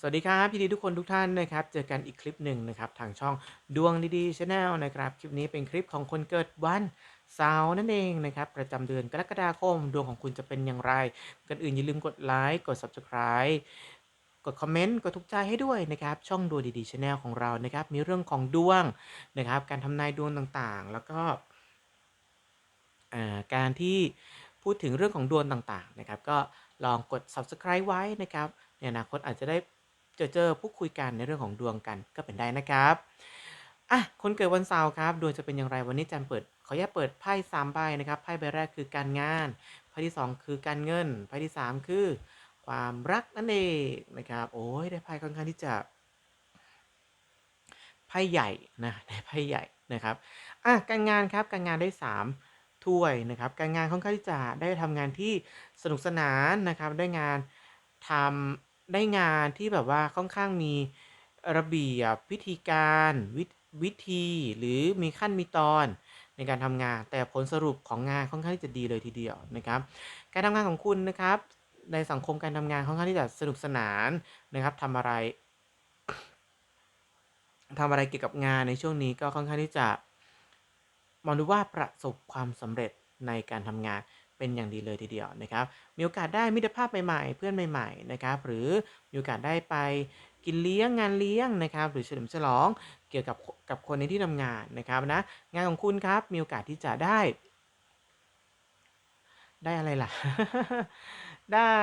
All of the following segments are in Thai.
สวัสดีครับพี่ดีทุกคนทุกท่านนะครับ เจอกันอีกคลิปหนึ่งนะครับทางช่องดวงดีๆชาแนลนะครับ คลิปนี้เป็นคลิปของคนเกิดวันเสาร์นั่นเองนะครับ ประจำเดือนกรกฎาคม ดวงของคุณจะเป็นอย่างไรก่อนอื่นอย่าลืมกดไลค์กด Subscribe กดคอมเมนต์กดถูกใจให้ด้วยนะครับ ช่องดวงดีๆชาแนลของเรานะครับ มีเรื่องของดวงนะครับ การทำนายดวงต่างๆ แล้วก็การที่พูดถึงเรื่องของดวงต่างๆนะครับ ก็ลองกด Subscribe ไว้นะครับในอนาคตอาจจะได้ เจอเจอพูดคุยกันในเรื่องของดวงกันก็เป็นได้นะครับอะคนเกิดวันเสาร์ครับดวงจะเป็นอย่างไรวันนี้จันเปิดขออนุญาตเปิดไพ่สามใบนะครับไพ่ใบแรกคือการงานไพ่ที่สองคือการเงินไพ่ที่สามคือ ความรักนั่นเองนะครับโอ้ยได้ไพ่ค่อนข้างที่จะไพ่ใหญ่นะได้ไพ่ใหญ่นะครับอะการงานครับการงานได้สามถ้วยนะครับการงานค่อนข้างที่จะได้ทำงานที่สนุกสนานนะครับได้งานทำ ได้งานที่แบบว่าค่อนข้างมีระเบียบวิธีการวิวิธีหรือมีขั้นมีตอนในการทำงาน แต่ผลสรุปของงานค่อนข้างที่จะดีเลยทีเดียวนะครับ การทำงานของคุณนะครับ ในสังคมการทำงานค่อนข้างที่จะสนุกสนานนะครับทำอะไรทำอะไรเกี่ยวกับงานในช่วงนี้ก็ค่อนข้างที่จะมองดูว่าประสบความสำเร็จในการทำงาน เป็นอย่างดีเลยทีเดียวนะครับ มีโอกาสได้มิตรภาพใหม่ๆ เพื่อนใหม่ๆนะครับ หรือมีโอกาสได้ไปกินเลี้ยงงานเลี้ยงนะครับ หรือเฉลิมฉลองเกี่ยวกับกับคนในที่ทำงานนะครับนะงานของคุณครับมีโอกาสที่จะได้ ได้อะไรล่ะ ได้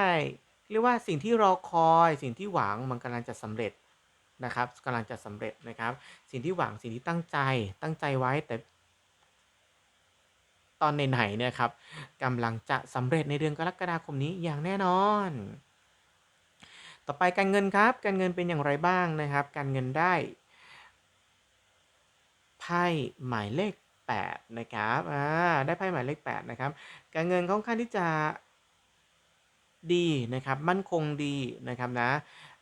เรียกว่าสิ่งที่รอคอยสิ่งที่หวังมันกำลังจะสำเร็จนะครับกำลังจะสำเร็จนะครับ สิ่งที่หวังสิ่งที่ตั้งใจตั้งใจไว้แต่ ตอนไหนๆเนี่ยครับกำลังจะสำเร็จในเดือนกรกฎาคมนี้อย่างแน่นอน ต่อไปการเงินครับ การเงินเป็นอย่างไรบ้างนะครับ การเงินได้ไพ่หมายเลข 8 นะครับอ่าได้ไพ่หมายเลข 8 นะครับ การเงินค่อนข้างที่จะดีนะครับมั่นคงดีนะครับนะ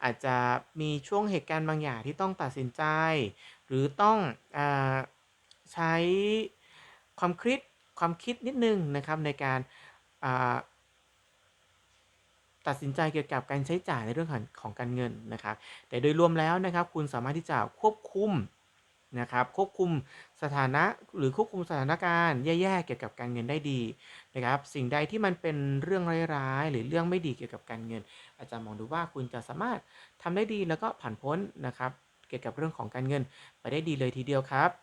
อาจจะมีช่วงเหตุการณ์บางอย่างที่ต้องตัดสินใจ หรือต้องอใช้ความคิด ความคิดนิดนึงนะครับในการตัดสินใจเกี่ยวกับการใช้จ่ายในเรื่องของของการเงินนะครับ แต่โดยรวมแล้วนะครับคุณสามารถที่จะควบคุมนะครับควบคุมสถานะหรือควบคุมสถานการณ์แย่ๆเกี่ยวกับการเงินได้ดีนะครับ สิ่งใดที่มันเป็นเรื่องร้ายๆ หรือเรื่องไม่ดีเกี่ยวกับการเงิน อาจารย์มองดูว่าคุณจะสามารถทำได้ดีแล้วก็ผ่านพ้นนะครับ เกี่ยวกับเรื่องของการเงินไปได้ดีเลยทีเดียวครับ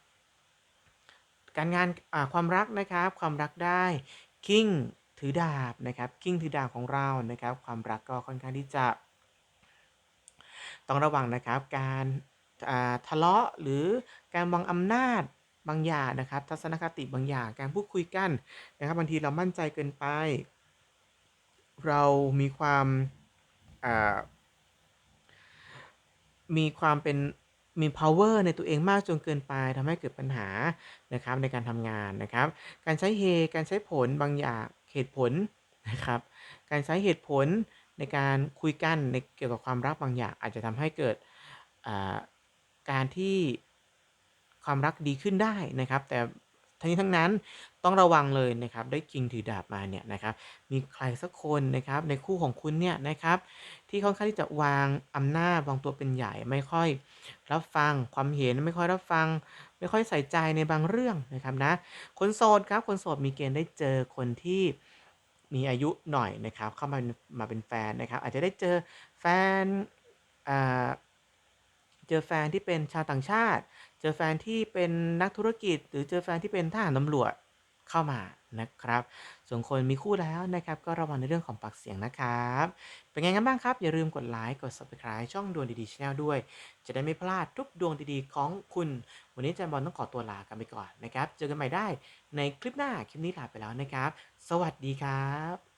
การงานความรักนะครับความรักได้คิงถือดาบนะครับคิงถือดาบของเรานะครับ ความรักก็ค่อนข้างที่จะต้องระวังนะครับการทะเลาะหรือการวางอำนาจบางอย่างนะครับ ทัศนคติบางอย่างการพูดคุยกันนะครับบางทีเรามั่นใจเกินไป เรามีความมีความเป็น มี power ในตัวเองมากจนเกินไปทำให้เกิดปัญหานะครับในการทำงานนะครับ การใช้เฮการใช้ผลบางอย่างเหตุผลนะครับ การใช้เหตุผลในการคุยกันในเกี่ยวกับความรักบางอย่างอาจจะทำให้เกิดการที่ความรักดีขึ้นได้นะครับ แต่ ทั้งนี้ทั้งนั้นต้องระวังเลยนะครับได้คิงถือดาบมาเนี่ยนะครับมีใครสักคนนะครับในคู่ของคุณเนี่ยนะครับที่ค่อนข้างที่จะวางอำนาจวางตัวเป็นใหญ่ไม่ค่อย รับฟังความเห็นไม่ค่อยรับฟัง ไม่ค่อยใส่ใจในบางเรื่องนะครับนะคนโสดครับคนโสดมีเกณฑ์ได้เจอคนที่มีอายุหน่อยนะครับเข้ามามาเป็นแฟนนะครับอาจจะได้เจอแฟนอ่า เจอแฟนที่เป็นชาวต่างชาติ เจอแฟนที่เป็นนักธุรกิจ หรือเจอแฟนที่เป็นทหารตำรวจเข้ามานะครับ ส่วนคนมีคู่แล้วนะครับ ก็ระวังในเรื่องของปากเสียงนะครับ เป็นไงกันบ้างครับ อย่าลืมกดไลค์ กด subscribe ช่องดวงดีๆช anel ด้วย จะได้ไม่พลาดทุกดวงดีๆของคุณ วันนี้อาจันบอลต้องขอตัวลากันไปก่อนนะครับ เจอกันใหม่ได้ในคลิปหน้า คลิปนี้ลาไปแล้วนะครับ สวัสดีครับ